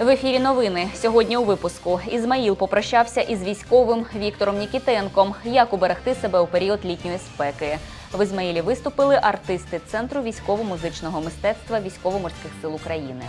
В ефірі новини сьогодні у випуску Ізмаїл попрощався із військовим Віктором Нікітенком. Як уберегти себе у період літньої спеки? В Ізмаїлі виступили артисти Центру військово-музичного мистецтва військово-морських сил України.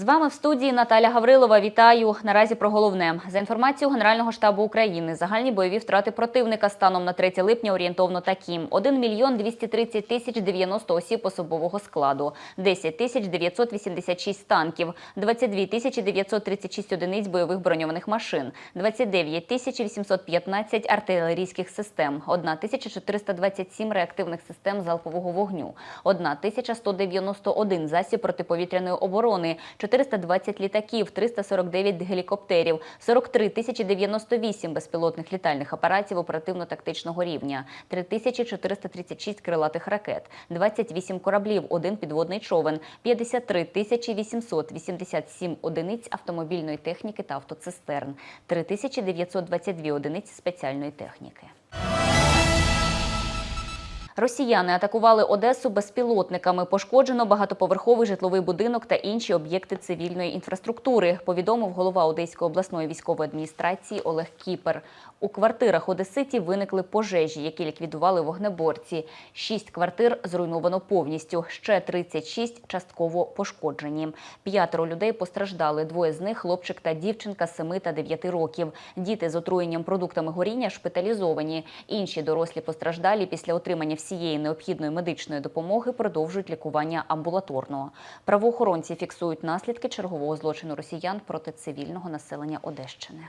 З вами в студії Наталя Гаврилова. Вітаю. Наразі про головне. За інформацією Генерального штабу України, загальні бойові втрати противника станом на 3 липня орієнтовно такі: 1 мільйон 230 тисяч 90 осіб особового складу, 10 тисяч 986 танків, 22 тисячі 936 одиниць бойових броньованих машин, 29 тисяч 815 артилерійських систем, 1 тисяча 427 реактивних систем залпового вогню, 1 тисяча 191 засіб протиповітряної оборони, 420 літаків, 349 гелікоптерів, 43 тисячі 98 безпілотних літальних апаратів оперативно-тактичного рівня, 3436 крилатих ракет, 28 кораблів, один підводний човен, 53 тисячі 887 одиниць автомобільної техніки та автоцистерн, 3922 одиниці спеціальної техніки. Росіяни атакували Одесу безпілотниками. Пошкоджено багатоповерховий житловий будинок та інші об'єкти цивільної інфраструктури. Повідомив голова Одеської обласної військової адміністрації Олег Кіпер. У квартирах Одеситів виникли пожежі, які ліквідували вогнеборці. Шість квартир зруйновано повністю. Ще 36 частково пошкоджені. П'ятеро людей постраждали. Двоє з них хлопчик та дівчинка 7 та 9 років. Діти з отруєнням продуктами горіння шпиталізовані. Інші дорослі постраждалі після отримання всієї необхідної медичної допомоги продовжують лікування амбулаторного. Правоохоронці фіксують наслідки чергового злочину росіян проти цивільного населення Одещини.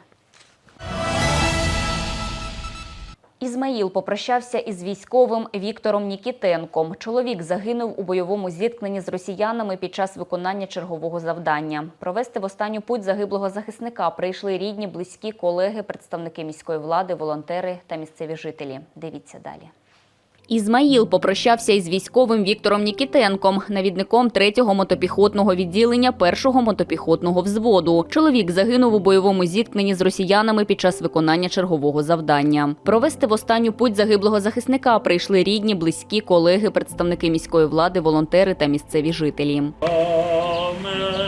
Ізмаїл попрощався із військовим Віктором Нікітенком. Чоловік загинув у бойовому зіткненні з росіянами під час виконання чергового завдання. Провести в останню путь загиблого захисника прийшли рідні, близькі, колеги, представники міської влади, волонтери та місцеві жителі. Дивіться далі. Ізмаїл попрощався із військовим Віктором Нікітенком, навідником 3-го мотопіхотного відділення 1-го мотопіхотного взводу. Чоловік загинув у бойовому зіткненні з росіянами під час виконання чергового завдання. Провести в останню путь загиблого захисника прийшли рідні, близькі, колеги, представники міської влади, волонтери та місцеві жителі. Амене,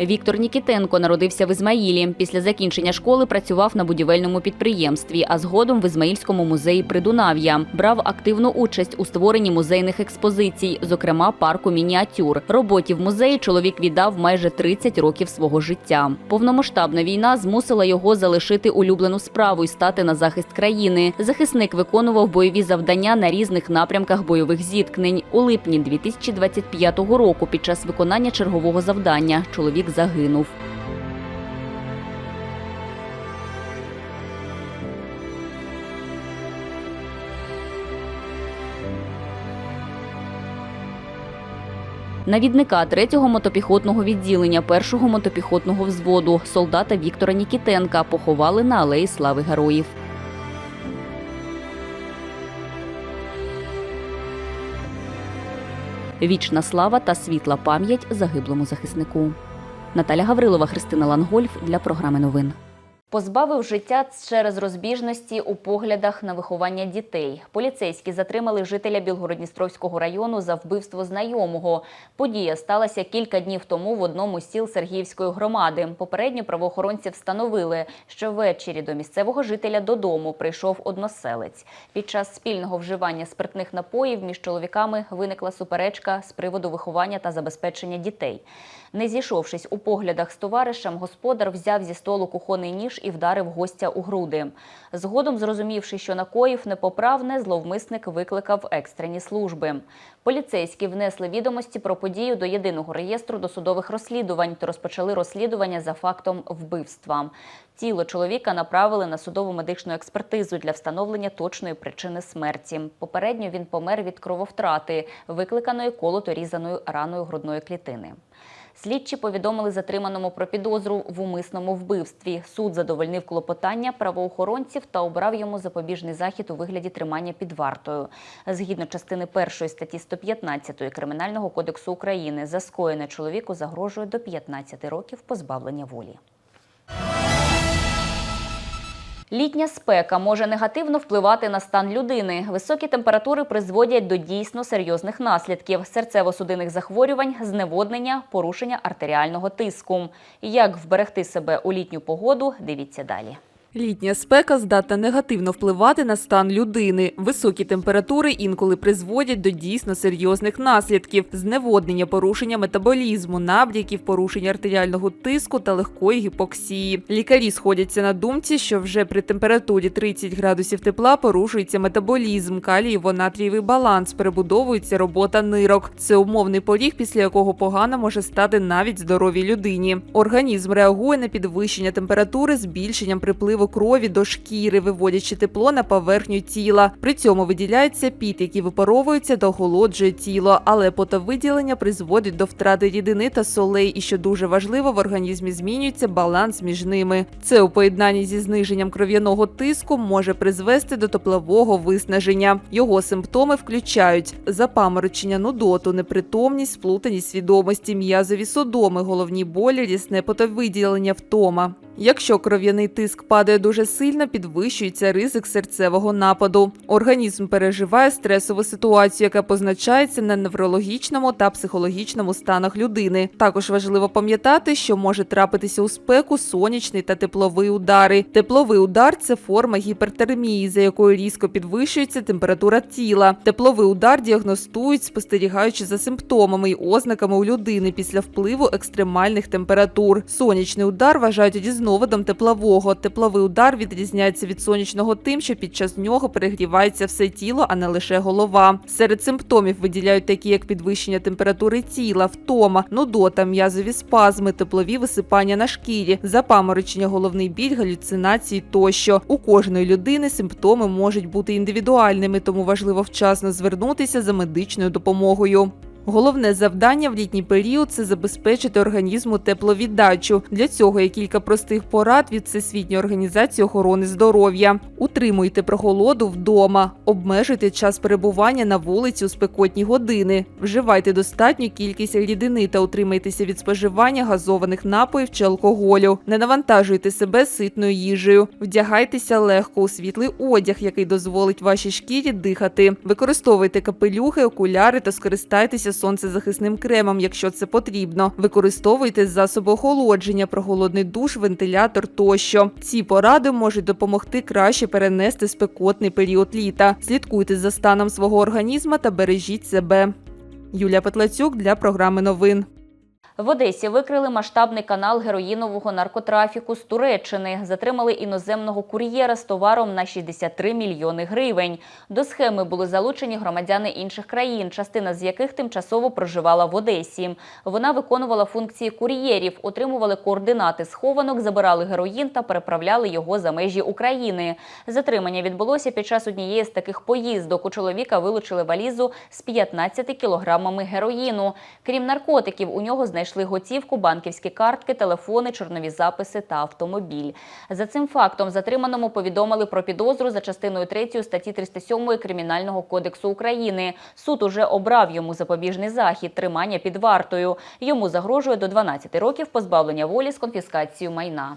Віктор Нікітенко народився в Ізмаїлі. Після закінчення школи працював на будівельному підприємстві, а згодом в Ізмаїльському музеї Придунав'я. Брав активну участь у створенні музейних експозицій, зокрема парку мініатюр. Роботі в музеї чоловік віддав майже 30 років свого життя. Повномасштабна війна змусила його залишити улюблену справу і стати на захист країни. Захисник виконував бойові завдання на різних напрямках бойових зіткнень. У липні 2025 року під час виконання чергового завдання чоловік загинув. Навідника 3-го мотопіхотного відділення 1-го мотопіхотного взводу солдата Віктора Нікітенка поховали на алеї Слави Героїв. Вічна слава та світла пам'ять загиблому захиснику. Наталя Гаврилова, Христина Лангольф для програми новин. Позбавив життя через розбіжності у поглядах на виховання дітей. Поліцейські затримали жителя Білгородністровського району за вбивство знайомого. Подія сталася кілька днів тому в одному з сіл Сергіївської громади. Попередньо правоохоронці встановили, що ввечері до місцевого жителя додому прийшов односелець. Під час спільного вживання спиртних напоїв між чоловіками виникла суперечка з приводу виховання та забезпечення дітей. Не зійшовшись у поглядах з товаришем, господар взяв зі столу кухонний ніж і вдарив гостя у груди. Згодом, зрозумівши, що накоїв непоправне, зловмисник викликав екстрені служби. Поліцейські внесли відомості про подію до єдиного реєстру досудових розслідувань та розпочали розслідування за фактом вбивства. Тіло чоловіка направили на судову медичну експертизу для встановлення точної причини смерті. Попередньо він помер від крововтрати, викликаної колото різаною раною грудної клітини. Слідчі повідомили затриманому про підозру в умисному вбивстві. Суд задовольнив клопотання правоохоронців та обрав йому запобіжний захід у вигляді тримання під вартою. Згідно частини 1 статті 115 Кримінального кодексу України, за скоєне чоловіку загрожує до 15 років позбавлення волі. Літня спека може негативно впливати на стан людини. Високі температури призводять до дійсно серйозних наслідків: серцево-судинних захворювань, зневоднення, порушення артеріального тиску. Як вберегти себе у літню погоду? Дивіться далі. Літня спека здатна негативно впливати на стан людини. Високі температури інколи призводять до дійсно серйозних наслідків: зневоднення, порушення метаболізму, набряків, порушення артеріального тиску та легкої гіпоксії. Лікарі сходяться на думці, що вже при температурі 30 градусів тепла порушується метаболізм, калієво-натрієвий баланс, перебудовується робота нирок. Це умовний поріг, після якого погано може стати навіть здоровій людині. Організм реагує на підвищення температури збільшенням припливу крові до шкіри, виводячи тепло на поверхню тіла. При цьому виділяється піт, який випаровується та охолоджує тіло, але потовиділення призводить до втрати рідини та солей, і що дуже важливо, в організмі змінюється баланс між ними. Це у поєднанні зі зниженням кров'яного тиску може призвести до теплового виснаження. Його симптоми включають запаморочення, нудоту, непритомність, сплутаність свідомості, м'язові судоми, головні болі, рісне потовиділення, втома. Якщо кров'яний тиск падає дуже сильно, підвищується ризик серцевого нападу. Організм переживає стресову ситуацію, яка позначається на неврологічному та психологічному станах людини. Також важливо пам'ятати, що може трапитися у спеку сонячний та тепловий удари. Тепловий удар це форма гіпертермії, за якою різко підвищується температура тіла. Тепловий удар діагностують, спостерігаючи за симптомами й ознаками у людини після впливу екстремальних температур. Сонячний удар вважають різновидом теплового. Тепловий удар відрізняється від сонячного тим, що під час нього перегрівається все тіло, а не лише голова. Серед симптомів виділяють такі, як підвищення температури тіла, втома, нудота, м'язові спазми, теплові висипання на шкірі, запаморочення, головний біль, галюцинації тощо. У кожної людини симптоми можуть бути індивідуальними, тому важливо вчасно звернутися за медичною допомогою. Головне завдання в літній період це забезпечити організму тепловіддачу. Для цього є кілька простих порад від Всесвітньої організації охорони здоров'я. Утримуйте прохолоду вдома, обмежуйте час перебування на вулиці у спекотні години, вживайте достатню кількість рідини та утримайтеся від споживання газованих напоїв чи алкоголю. Не навантажуйте себе ситною їжею, вдягайтеся легко у світлий одяг, який дозволить вашій шкірі дихати. Використовуйте капелюхи, окуляри та скористайтеся сонцезахисним кремом, якщо це потрібно. Використовуйте засоби охолодження, прохолодний душ, вентилятор тощо. Ці поради можуть допомогти краще перенести спекотний період літа. Слідкуйте за станом свого організму та бережіть себе. Юлія Петлацюк для програми новин. В Одесі викрили масштабний канал героїнового наркотрафіку з Туреччини. Затримали іноземного кур'єра з товаром на 63 мільйони гривень. До схеми були залучені громадяни інших країн, частина з яких тимчасово проживала в Одесі. Вона виконувала функції кур'єрів, отримували координати схованок, забирали героїн та переправляли його за межі України. Затримання відбулося під час однієї з таких поїздок. У чоловіка вилучили валізу з 15 кілограмами героїну. Крім наркотиків, у нього знайшли готівку, банківські картки, телефони, чорнові записи та автомобіль. За цим фактом затриманому повідомили про підозру за частиною 3 статті 307 Кримінального кодексу України. Суд уже обрав йому запобіжний захід тримання під вартою. Йому загрожує до 12 років позбавлення волі з конфіскацією майна.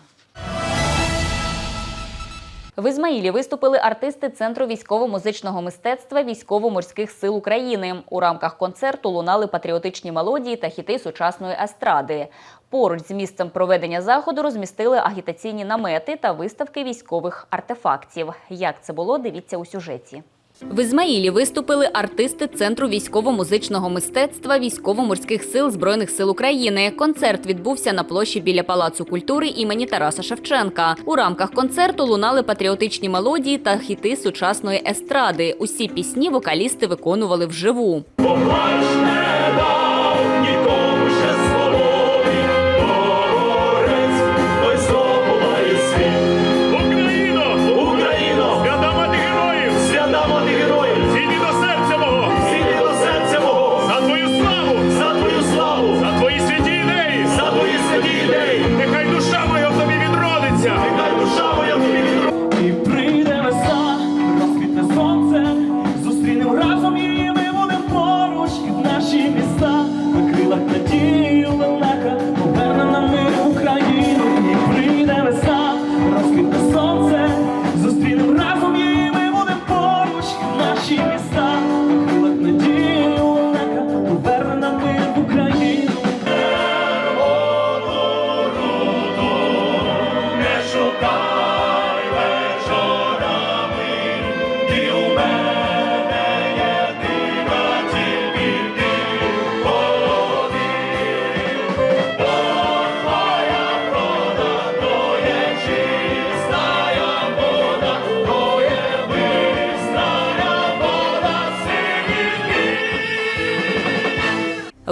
В Ізмаїлі виступили артисти Центру військово-музичного мистецтва військово-морських сил України. У рамках концерту лунали патріотичні мелодії та хіти сучасної естради. Поруч з місцем проведення заходу розмістили агітаційні намети та виставки військових артефактів. Як це було, дивіться у сюжеті. В Ізмаїлі виступили артисти Центру військово-музичного мистецтва військово-морських сил Збройних сил України. Концерт відбувся на площі біля Палацу культури імені Тараса Шевченка. У рамках концерту лунали патріотичні мелодії та хіти сучасної естради. Усі пісні вокалісти виконували вживу.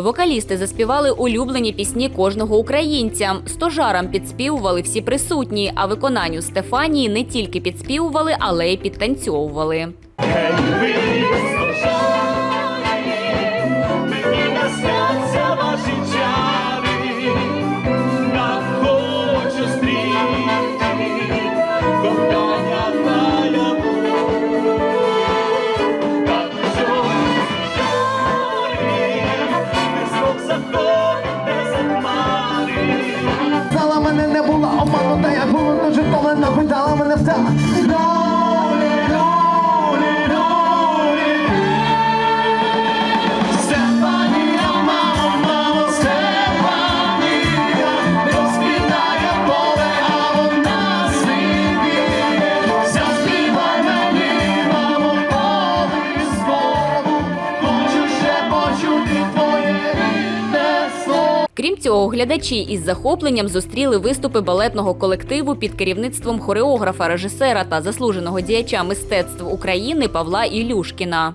Вокалісти заспівали улюблені пісні кожного українця. Стожарам підспівували всі присутні, а виконанню Стефанії не тільки підспівували, але й підтанцьовували. Глядачі із захопленням зустріли виступи балетного колективу під керівництвом хореографа, режисера та заслуженого діяча мистецтв України Павла Ілюшкіна.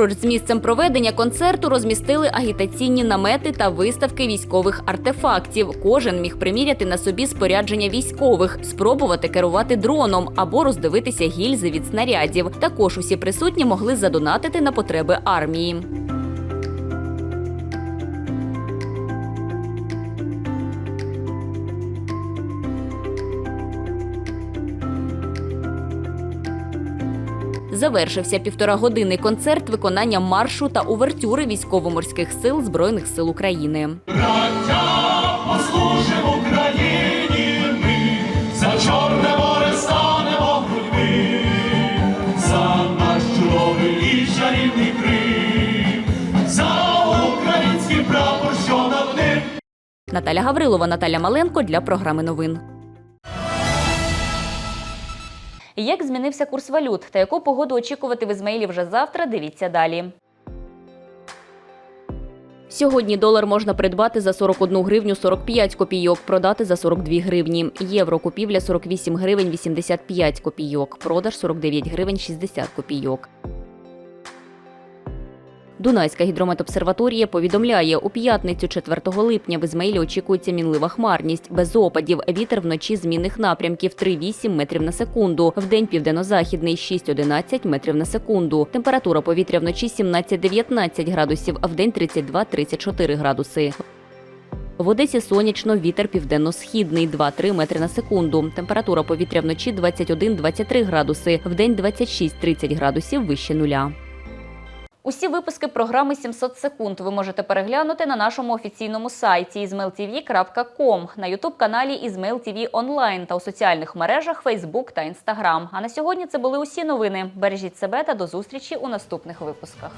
Поруч з місцем проведення концерту розмістили агітаційні намети та виставки військових артефактів. Кожен міг приміряти на собі спорядження військових, спробувати керувати дроном або роздивитися гільзи від снарядів. Також усі присутні могли задонатити на потреби армії. Завершився півторагодинний концерт виконання маршу та увертюри військово-морських сил Збройних сил України. Браття, послужимо Україні ми, за Чорне море станемо грудьми, за наш чудовий і чарівний Крим, за український прапор, що над ним. Наталя Гаврилова, Наталя Маленко для програми новин. Як змінився курс валют та яку погоду очікувати в Ізмаїлі вже завтра? Дивіться далі. Сьогодні долар можна придбати за 41 гривню 45 копійок, продати за 42 гривні. Євро купівля 48 гривень 85 копійок, продаж 49 гривень 60 копійок. Дунайська гідрометобсерваторія повідомляє, у п'ятницю 4 липня в Ізмаїлі очікується мінлива хмарність, без опадів, вітер вночі змінних напрямків 3,8 метрів на секунду, вдень південно-західний 6,11 метрів на секунду. Температура повітря вночі 17-19 градусів, а вдень 32-34 градуси. В Одесі сонячно, вітер південно-східний 2-3 метри на секунду. Температура повітря вночі 21-23 градуси, вдень 26-30 градусів вище нуля. Усі випуски програми 700 секунд ви можете переглянути на нашому офіційному сайті izmailtv.com, на ютуб-каналі Ізмейл TV онлайн та у соціальних мережах Facebook та Instagram. А на сьогодні це були усі новини. Бережіть себе та до зустрічі у наступних випусках.